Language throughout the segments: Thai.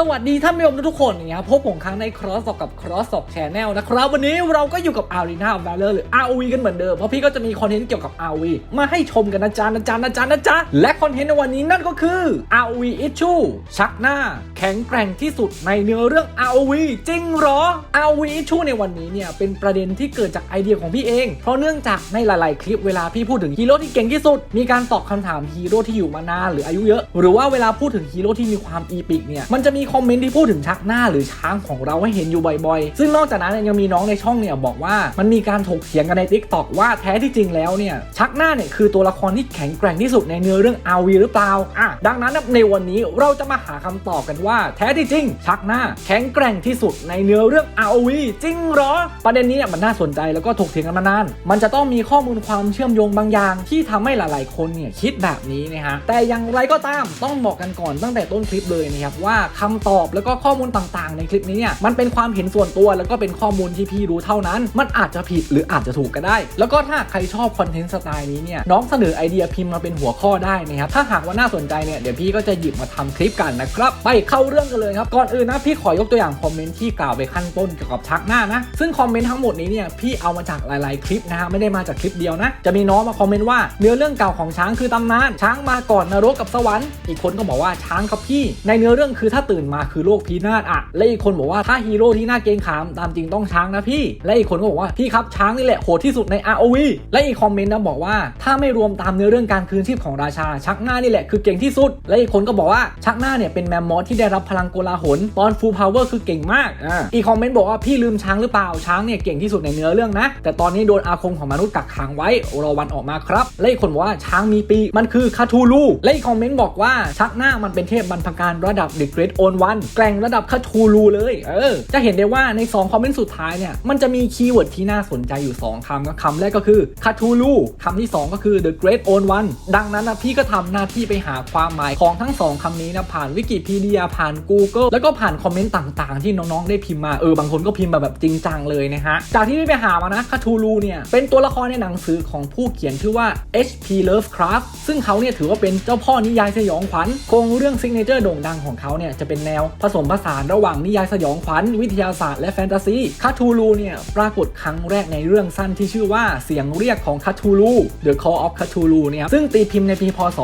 สวัสดีท่านผู้ชมทุกคนนะครับพบผมครั้งใน Cross กกับ Cross ตอก Channel นะครับ วันนี้เราก็อยู่กับ Arena Valor หรือ ROV กันเหมือนเดิม เพราะพี่ก็จะมีคอนเทนต์เกี่ยวกับ ROV มาให้ชมกันนะจ๊ะนะจ๊ะนะจ๊ะนะจ๊ะและคอนเทนต์ในวันนี้นั่นก็คือ ROV Issue ชักหน้า แข็งแกร่งที่สุดในเนื้อเรื่อง ROV จริงหรอ ROV Issue ในวันนี้เนี่ยเป็นประเด็นที่เกิดจากไอเดียของพี่เอง เพราะเนื่องจากในหลาย ๆ คลิปเวลาพี่พูดถึงฮีโร่ที่เก่งที่สุด มีการตอบคำถามฮีโร่ที่อยู่มานานหรืออายุเยอะ หรือว่าเวลาพูดถึงฮีโร่ที่มีความอีปิกเนี่ยมันจะมีคอมเมนต์ที่พูดถึงชักหน้าหรือช้างของเราให้เห็นอยู่บ่อยๆ ซึ่งนอกจากนั้นยังมีน้องในช่องเนี่ยบอกว่ามันมีการถกเถียงกันใน t ิ k t o k ว่าแท้ที่จริงแล้วเนี่ยชักหน้าเนี่ยคือตัวละครที่แข็งแกร่งที่สุดในเนื้อเรื่อง RV หรือเปล่าอะดังนั้นในวันนี้เราจะมาหาคำตอบกันว่า แท้ที่จริง ชักหน้าแข็งแกร่งที่สุดในเนื้อเรื่อง RV จริงหรอ ประเด็นนี้เนี่ยมันน่าสนใจแล้วก็ถกเถียงกันมานาน มันจะต้องมีข้อมูลความเชื่อมโยงบางอย่าง ที่ทำให้หลายๆ คนเนี่ยคิดแบบนี้นะฮะแต่อย่างไรก็ตามต้องบอกกันก่อนตั้งแต่ต้นคลิปเลยนะครับว่าคำตอบแล้วก็ข้อมูลต่างๆ ในคลิปนี้เนี่ยมันเป็นความเห็นส่วนตัวแล้วก็เป็นข้อมูลที่พี่รู้เท่านั้น มันอาจจะผิดหรืออาจจะถูกก็ได้ แล้วก็ถ้าใครชอบคอนเทนต์สไตล์นี้เนี่ยน้องเสนอไอเดียพิมพ์มาเป็นหัวข้อได้นะครับถ้าหากว่าน่าสนใจเนี่ยเดี๋ยวพี่ก็จะหยิบมาทำคลิปกันนะครับไปเข้าเรื่องกันเลยครับก่อนอื่นนะพี่ขอยกตัวอย่างคอมเมนต์ที่กล่าวไปขั้นต้นเกี่ยวกับชักหน้านะซึ่งคอมเมนต์ทั้งหมดนี้เนี่ยพี่เอามาจากหลายๆ คลิปนะฮะไม่ได้มาจากคลิปเดียวนะ จะมีน้องมาคอมเมนต์ว่าเนื้อเรื่องเก่าของช้างคือตำนาน ช้างมาก่อนนรกกับสวรรค์อีกคนก็บอกว่าช้างครับพี่ ในเนื้อเรื่องคือถ้าตื่นมาคือโลกพีนาศอะและอีกคนบอกว่าถ้าฮีโร่ที่น่าเกรงขามตามจริงต้องช้างนะพี่ และอีกคนก็บอกว่าพี่ครับช้างนี่แหละโหดที่สุดใน ROV และอีกคอมเมนต์นะบอกว่า ถ้าไม่รวมตามเนื้อเรื่องการคืนชีพของราชา ชักหน้านี่แหละคือเก่งที่สุด และอีกคนก็บอกว่าชักหน้าเนี่ยเป็นแมมมอสที่ได้รับพลังโกลาหลตอนฟูลพาวเวอร์คือเก่งมากอ่าอีกคอมเมนต์บอกว่าพี่ลืมช้างหรือเปล่าช้างเนี่ยเก่งที่สุดในเนื้อเรื่องนะ แต่ตอนนี้โดนอาคมของมนุษย์กักขังไว้รอวันออกมาครับ และอีกคนบอกว่าช้างมีปีกมันคือคาทูลูและอีกคอมเมนต์บอกว่าชักหน้ามันเป็นเทพบรรพการระดับ The Great Old One แกร่งระดับคาทูลูเลย เออ จะเห็นได้ว่าใน 2 คอมเมนต์สุดท้ายเนี่ย มันจะมีคีย์เวิร์ดที่น่าสนใจอยู่ 2คำก็คำแรกก็คือคาทูลูคำที่ 2 ก็คือ The Great Old One ดังนั้นนะพี่ก็ทำหน้าที่ไปหาความหมายของทั้งสองคำนี้นะผ่านวิกิพีเดียผ่าน Google แล้วก็ผ่านคอมเมนต์ต่างๆ ที่น้องๆได้พิมพ์มาเออบางคนก็พิมพ์มาแบบจริงจังเลยนะฮะจากที่พี่ไปหามานะคาทูลูเนี่ยเป็นตัวละครในหนังสือของผู้เขียนชื่อว่า H.P. Lovecraft ซึ่งเขาเนี่ยถือว่าเป็นเจ้าพ่อนิยายสยองขวัญโครงเรื่องซิกเนเจอร์โด่งดังของเขาเนี่ยจะเป็นแนว ผสมผสานระหว่างนิยายสยองขวัญวิทยาศาสตร์และแฟนตาซีคาทูลูเนี่ยปรากฏครั้งแรกในเรื่องสั้นที่ชื่อว่าเสียงเรียกของคาทูลู The Call of Cthulhu เนี่ยซึ่งตีพิมพ์ในปีพศ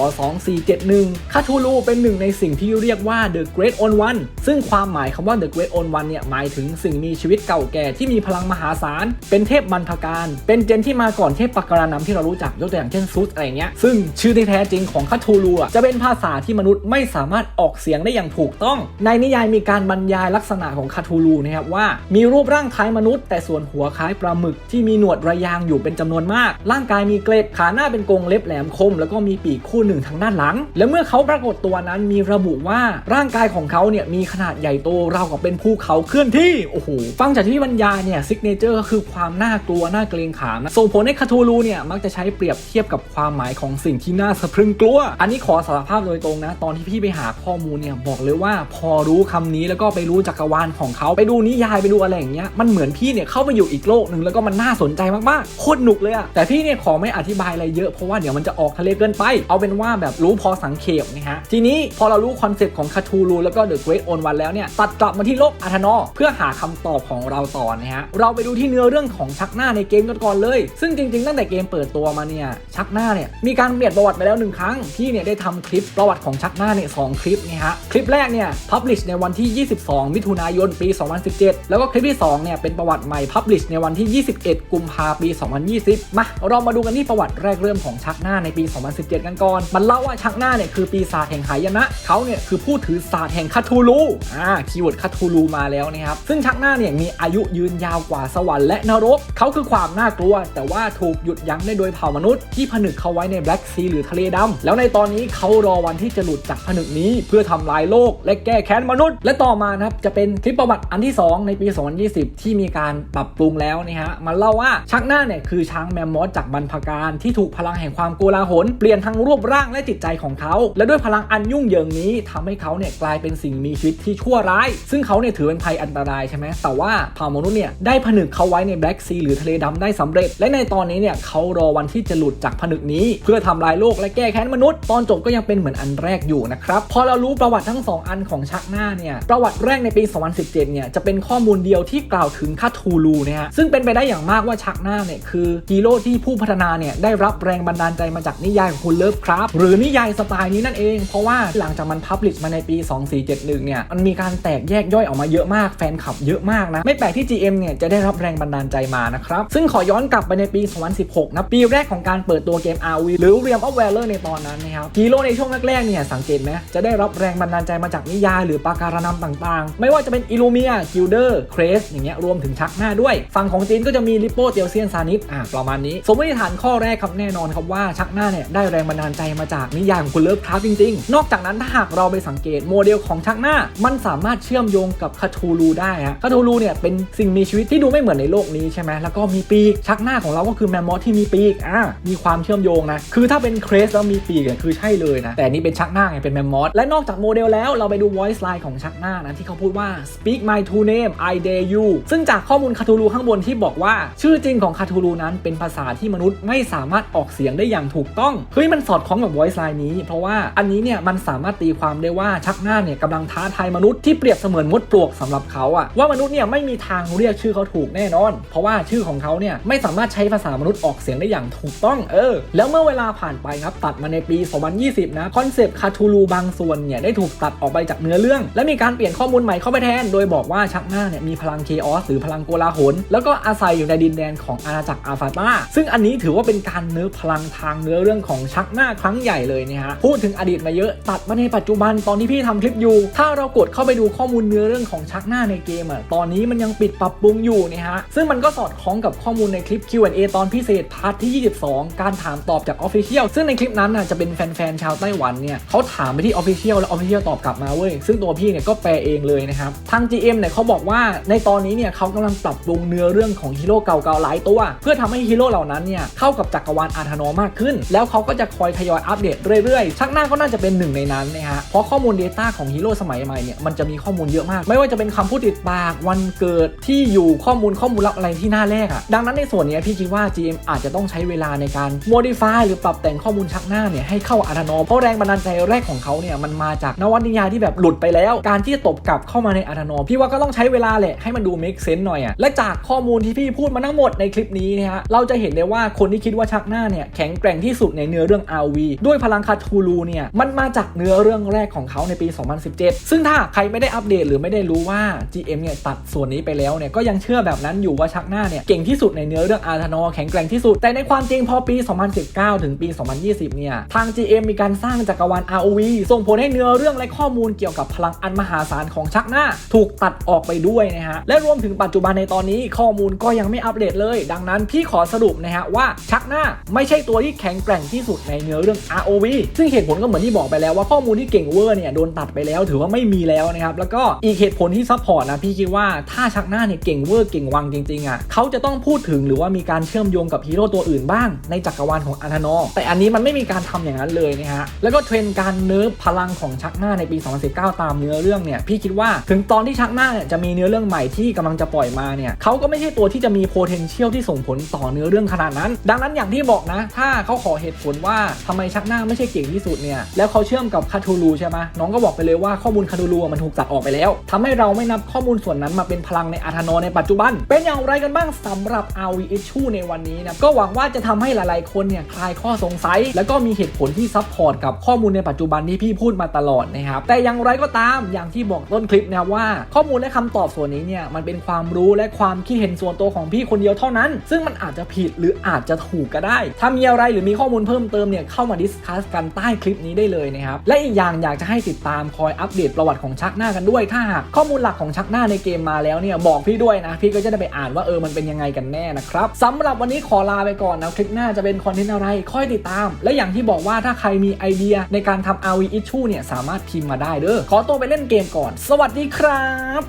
2471คาทูลูเป็นหนึ่งในสิ่งที่เรียกว่า The Great Old One ซึ่งความหมายคำว่า The Great Old One เนี่ยหมายถึงสิ่งมีชีวิตเก่าแก่ที่มีพลังมหาศาล เป็นเทพบรรพการ เป็นเจนที่มาก่อนเทพปักการนำที่เรารู้จักยกตัวอย่างเช่นซุสอะไรเงี้ยซึ่งชื่อที่แท้จริงของคาทูลูอะจะเป็นภาษาที่มนุษย์ไม่สามารถออกเสียงได้อย่างถูกต้องในนิยายมีการบรรยายลักษณะของคาทูลูนะครับว่ามีรูปร่างคล้ายมนุษย์ แต่ส่วนหัวคล้ายปลาหมึกที่มีหนวดระยางอยู่เป็นจำนวนมาก ร่างกายมีเกล็ดขาหน้าเป็นกรงเล็บแหลมคม แล้วก็มีปีกคู่หนึ่งทางด้านหลัง และเมื่อเขาปรากฏตัวนั้นมีระบุว่าร่างกายของเขาเนี่ยมีขนาดใหญ่โตราวกับเป็นภูเขาเคลื่อนที่โอ้โหฟังจากที่บรรยายเนี่ยซิกเนเจอร์ก็คือความน่ากลัวน่าเกรงขามนะส่งผลให้คาทูลูเนี่ยมักจะใช้เปรียบเทียบกับความหมายของสิ่งที่น่าสะพรึงกลัว อันนี้ขอสารภาพโดยตรงนะ ตอนที่พี่ไปหาข้อมูลเนี่ยบอกเลยว่าพอรู้คำนี้แล้วก็ไปรู้จักรวาลของเขาไปดูนิยายไปดูอะไรอย่างเงี้ยมันเหมือนพี่เนี่ยเข้าไปอยู่อีกโลกหนึ่งแล้วก็มันน่าสนใจมากๆโคตรหนุกเลยอะแต่พี่เนี่ยขอไม่อธิบายอะไรเยอะเพราะว่าเดี๋ยวมันจะออกทะเลเกินไป เอาเป็นว่าแบบรู้พอสังเขปนะฮะทีนี้พอเรารู้คอนเซ็ปต์ของคาทูลูแล้วก็เดอะเกรทโอนวันแล้วเนี่ยตัดกลับมาที่โลกอาธานอเพื่อหาคำตอบของเราต่อนะฮะเราไปดูที่เนื้อเรื่องของชักหน้าในเกมกันก่อนเลย ซึ่งจริง ๆ ตั้งแต่เกมเปิดตัวมาเนี่ยชักหน้าเนี่ยมีการเปลี่ยนประวัติไปแล้วหนึ่งครั้งพี่เนี่ยได้ทำคลิปประวัติของชักหน้าเนี่ยสองคลิปนะฮะคลิปแรกเนี่ยพับลิชในวันที่ 22 มิถุนายน ปี 2017 แล้วก็คลิปที่ 2 เนี่ย เป็นประวัติใหม่พับลิชในวันที่ 21 กุมภาปี 2020 มาเรามาดูกันที่ประวัติแรกเริ่มของชักหน้าในปี 2017 กันก่อน มันเล่าว่าชักหน้าเนี่ยคือปีศาจแห่งหายนะ เขาเนี่ยคือผู้ถือศาสตร์แห่งคาทูลู อ่า คีย์เวิร์ดคาทูลูมาแล้วนะครับ ซึ่งชักหน้าเนี่ยมีอายุยืนยาวกว่าสวรรค์และนรก เขาคือความน่ากลัว แต่ว่าถูกหยุดยั้งได้โดยเผ่ามนุษย์ที่ผนึกเขาไว้ในแบล็กซีหรือทะเลดำแล้วในตอนนี้เขารอวันที่จะหลุดจากผนึกนี้เพื่อทำลายโลกและแก้แค้นมนุษย์ และต่อมานะครับจะเป็นคลิปประวัติอันที่ 2 ในปี 2020 ที่มีการปรับปรุงแล้วนะฮะมันเล่าว่าชักหน้าเนี่ยคือช้างแมมมอสจากบรรพการที่ถูกพลังแห่งความโกลาหล เปลี่ยนทั้งรูปร่างและจิตใจของเขา และด้วยพลังอันยุ่งเหยิงนี้ทำให้เขาเนี่ยกลายเป็นสิ่งมีชีวิตที่ชั่วร้าย ซึ่งเขาเนี่ยถือเป็นภัยอันตรายใช่ไหมแต่ว่าเผ่ามนุษย์เนี่ยได้ผนึกเขาไว้ในแบล็กซีหรือทะเลดำได้สำเร็จ และในตอนนี้เนี่ยเขารอวันที่จะหลุดจากผนึกนี้ เพื่อทำลายโลกและแก้แค้นมนุษย์ ตอนจบก็ยังเป็นเหมือนอันแรกอยู่นะครับพอเรารู้ประวัติทั้งสองอันของชักหน้าเนี่ยประวัติแรกในปี 2017 เนี่ยจะเป็นข้อมูลเดียวที่กล่าวถึงคาทูลูนะฮะซึ่งเป็นไปได้อย่างมากว่าชักหน้าเนี่ยคือฮีโร่ที่ผู้พัฒนาเนี่ยได้รับแรงบันดาลใจมาจากนิยายของคุณเลิฟครับหรือนิยายสไตล์นี้นั่นเอง เพราะว่าหลังจากมันพับลิชมาในปี 2471 เนี่ยมันมีการแตกแยกย่อยออกมาเยอะมากแฟนคลับเยอะมากนะไม่แปลกที่ GM เนี่ยจะได้รับแรงบันดาลใจมานะครับซึ่งขอย้อนกลับไปในปี 2016 นะปีแรกของการเปิดตัวเกม RV หรือ Realm of Valor ในตอนนั้นนะครับฮีโร่ในช่วงแรกๆเนี่ยสังเกตไหมจะได้รับแรงบันดาลใจมาจากนิยายหรือปาการานำต่างๆ ไม่ว่าจะเป็นอิลูเมียกิลเดอร์เครสอย่างเงี้ยรวมถึงชักหน้าด้วย ฝั่งของจีนก็จะมีลิโปเตียวเซียนซานิสอะประมาณนี้ สมมติฐานข้อแรกครับแน่นอนครับว่าชักหน้าเนี่ยได้แรงบันดาลใจมาจากนิยายของคุณเลิฟคราฟจริงๆ นอกจากนั้นถ้าหากเราไปสังเกตโมเดลของชักหน้า มันสามารถเชื่อมโยงกับคาทูลูได้ฮะคาทูลูเนี่ยเป็นสิ่งมีชีวิตที่ดูไม่เหมือนในโลกนี้ใช่ไหมแล้วก็มีปีกชักหน้าของเราก็คือแมมมอสที่มีปีกอะมีความเชื่อมโยงนะคือถ้าเป็นเครสแล้วมีปีกเนี่ยคือใช่เลยนะแต่นี่เป็นชักหน้าไงเป็นแมมมอสและนอกจากโมเดลแล้วเราไปดู voice line ของชักหน้านะที่เขาพูดว่า speak my true name I dare you ซึ่งจากข้อมูลคาทูลูข้างบนที่บอกว่า ชื่อจริงของคาทูลูนั้นเป็นภาษาที่มนุษย์ไม่สามารถออกเสียงได้อย่างถูกต้อง เฮ้ยมันสอดคล้องกับ voice line นี้ เพราะว่าอันนี้เนี่ยมันสามารถตีความได้ว่าชักหน้าเนี่ยกำลังท้าทายมนุษย์ที่เปรียบเสมือนมดปลวกสำหรับเขาอะว่ามนุษย์เนี่ยไม่มีทางเรียกชื่อเขาถูกแน่นอน เพราะว่าชื่อของเขาเนี่ยไม่สามารถใช้ภาษามนุษย์ออกเสียงได้อย่างถูกต้องเออ แล้วเมื่อเวลาผ่านไปครับตัดมาในปี 2020 นะคอนเซปต์คาทูลูบางส่วนเนี่ยได้ถูกตัดออกไปจากเนื้อเรื่อง และมีการเปลี่ยนข้อมูลใหม่เข้าไปแทน โดยบอกว่าชักหน้าเนี่ยมีพลังเคออสหรือพลังโกลาหลแล้วก็อาศัยอยู่ในดินแดนของอาณาจักรอาฟาตาซึ่งอันนี้ถือว่าเป็นการเนื้อพลังทางเนื้อเรื่องของชักหน้าครั้งใหญ่เลยเนี่ยฮะพูดถึงอดีตมาเยอะตัดมาในปัจจุบันตอนที่พี่ทำคลิปอยู่ ถ้าเรากดเข้าไปดูข้อมูลเนื้อเรื่องของชักหน้าในเกมอะตอนนี้มันยังปิดปรับปรุงอยู่เนี่ยฮะซึ่งมันก็สอดคล้องกับข้อมูลในคลิป Q&A ตอนพิเศษพาร์ทที่ 22 การถามตอบจาก Official ซึ่งในคลิปนั้นน่ะจะเป็นแฟนๆชาวไต้หวันเนี่ยเขาถามไปที่ Official แล้ว Official ตอบกลับมาเว้ยซึ่งตัวพี่เนี่ยก็แปลเองเลยนะครับทาง GM เนี่ยเขาบอกว่าในตอนนี้เนี่ยเขากำลังปรับปรุงเนื้อเรื่องของฮีโร่เก่าๆหลายตัว เพื่อทำให้ฮีโร่เหล่านั้นเนี่ยเข้ากับจักรวาลอาธานอมากขึ้น แล้วเขาก็จะคอยทยอยอัปเดตเรื่อยๆ ชักหน้าก็น่าจะเป็นหนึ่งในนั้นนะฮะเพราะข้อมูล Data ของฮีโร่สมัยใหม่เนี่ยมันจะมีข้อมูลเยอะมาก ไม่ว่าจะเป็นคำพูดติดปากวันเกิดที่อยู่ข้อมูลข้อมูลลับอะไรที่หน้าแรกอะดังนั้นในส่วนนี้พี่คิดว่า GM อาจจะต้องใช้เวลาในการ modify หรือปรับแต่งข้อมูลชักหน้าเนี่ยให้เข้าอาธานอเพราะแรงบันดาลใจแรกของเขาเนี่ยมันมาจากนวนิยายที่แบบหลุดไปแล้ว การที่จะตบกลับเข้ามาในอาร์ธานอพี่ว่าก็ต้องใช้เวลาแหละให้มันดู make sense หน่อยอะและจากข้อมูลที่พี่พูดมาทั้งหมดในคลิปนี้นะฮะเราจะเห็นได้ว่าคนที่คิดว่าชักหน้าเนี่ยแข็งแกร่งที่สุดในเนื้อเรื่อง RV ด้วยพลังคาทูลูเนี่ยมันมาจากเนื้อเรื่องแรกของเขาในปี 2017 ซึ่งถ้าใครไม่ได้อัปเดตหรือไม่ได้รู้ว่า GM เนี่ยตัดส่วนนี้ไปแล้วเนี่ยก็ยังเชื่อแบบนั้นอยู่ว่าชักหน้าเนี่ยเก่งที่สุดในเนื้อเรื่องอาร์ธานอแข็งแกร่งที่สุด แต่ในความจริงพอปี 2019 ถึงปี 2020 เนี่ยทาง GM มีการสร้างจักรวาล ROV ส่งผลให้เนื้อเรื่องและข้อมูลเกี่ยวกับพลังอันมหาศาลของชักหน้า ถูกตัดออกไปด้วยนะฮะ และรวมถึงปัจจุบันในตอนนี้ข้อมูลก็ยังไม่อัปเดตเลย ดังนั้นพี่ขอสรุปนะฮะว่าชักหน้าไม่ใช่ตัวที่แข็งแกร่งที่สุดในเนื้อเรื่อง ROV ซึ่งเหตุผลก็เหมือนที่บอกไปแล้วว่าข้อมูลที่เก่งเวอร์เนี่ยโดนตัดไปแล้ว ถือว่าไม่มีแล้วนะครับแล้วก็อีกเหตุผลที่ซัพพอร์ตนะพี่คิดว่าถ้าชักหน้าเนี่ยเก่งเวอร์เก่งวังจริงๆอะเขาจะต้องพูดถึงหรือว่ามีการเชื่อมโยงกับฮีโร่ตัวอื่นบ้างในจักรวาลของอาธานอแต่อันนี้มันไม่มีการทำอย่างนั้นเลยนะฮะแล้วก็เทรนการเนิร์ฟพลังของชักหน้าในปี 2019ตามเนื้อเรื่องเนี่ยพี่คิดว่าถึงตอนที่ชักหน้าเนี่ยจะมีเนื้อเรื่องใหม่ที่กำลังจะปล่อยมาเนี่ยเขาก็ไม่ใช่ตัวที่จะมี potential ที่ส่งผลต่อเนื้อเรื่องขนาดนั้น ดังนั้นอย่างที่บอกนะ ถ้าเขาขอเหตุผลว่าทำไมชักหน้าไม่ใช่เก่งที่สุดเนี่ยแล้วเขาเชื่อมกับคาทูลูใช่ไหมน้องก็บอกไปเลยว่าข้อมูลคาทูลูมันถูกตัดออกไปแล้วทำให้เราไม่นับข้อมูลส่วนนั้นมาเป็นพลังในอาธานอในปัจจุบัน เป็นอย่างไรกันบ้างสำหรับ RV issue ในวันนี้นะก็หวังว่าจะทำให้หลายๆคนเนี่ยคลายข้อสงสัย แล้วก็มีเหตุผลที่ซับพอร์ตกับข้อมูลในปัจจุบันที่พี่พูดมาตลอดนะครับแต่อย่างไรก็ตามอย่างที่บอกต้นคลิปนะครับว่า ข้อมูลและคำตอบส่วนนี้เนี่ยมันเป็นความรู้และความคิดเห็นส่วนตัวของพี่คนเดียวเท่านั้น ซึ่งมันอาจจะผิดหรืออาจจะถูกก็ได้ ถ้ามีอะไรหรือมีข้อมูลเพิ่มเติมเนี่ยเข้ามาดิสคัสกันใต้คลิปนี้ได้เลยนะครับและอีกอย่างอยากจะให้ติดตามคอยอัปเดตประวัติของชักหน้ากันด้วยถ้าหากข้อมูลหลักของชักหน้าในเกมมาแล้วเนี่ยบอกพี่ด้วยนะพี่ก็จะได้ไปอ่านว่าเออมันเป็นยังไงกันแน่นะครับสำหรับวันนี้ขอลาไปก่อนนะคลิปหน้าจะเป็นคอนเทนต์อะไรค่อยติดตาม และอย่างที่บอกว่าถ้าใครมีไอเดียในการทำ RV issue เนี่ยสามารถพิมพ์มาได้เด้อขอตัวไปเล่นเกมก่อน สวัสดีครับ